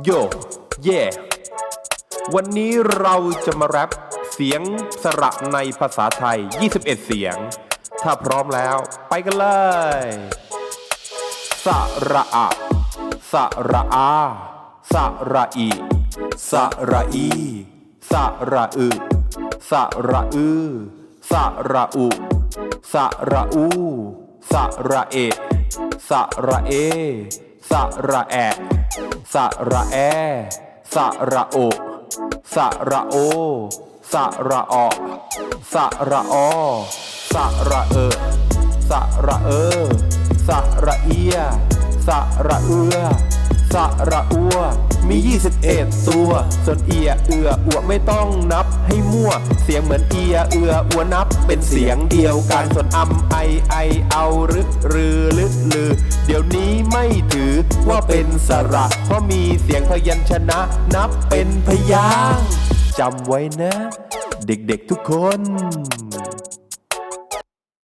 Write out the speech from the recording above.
โยเย่วันนี้เราจะมาแรปเสียงสระในภาษาไทย 21 เสียง ถ้าพร้อมแล้วไปกันเลย สระอะ สระอา สระอี สระอี สระอึ สระอือ สระอุ สระอู สระเอะสระเอ สระแอะสระแอสระโอสระโอสระออสระออสระเอสระเออสระเอียสระเอือสระอัวมี 21 ตัว ส่วนเอียเอืออัวไม่ต้องนับให้มั่ว เสียงเหมือนเอียเอืออัวนับเป็นเสียงเดียวกัน ส่วนอำไอไอเอารือรือลึกลือ เดี๋ยวนี้ไม่ถือ ว่าเป็นสระเพราะมีเสียงพยัญชนะนับเป็นพยางจำไว้นะ เด็กๆทุกคน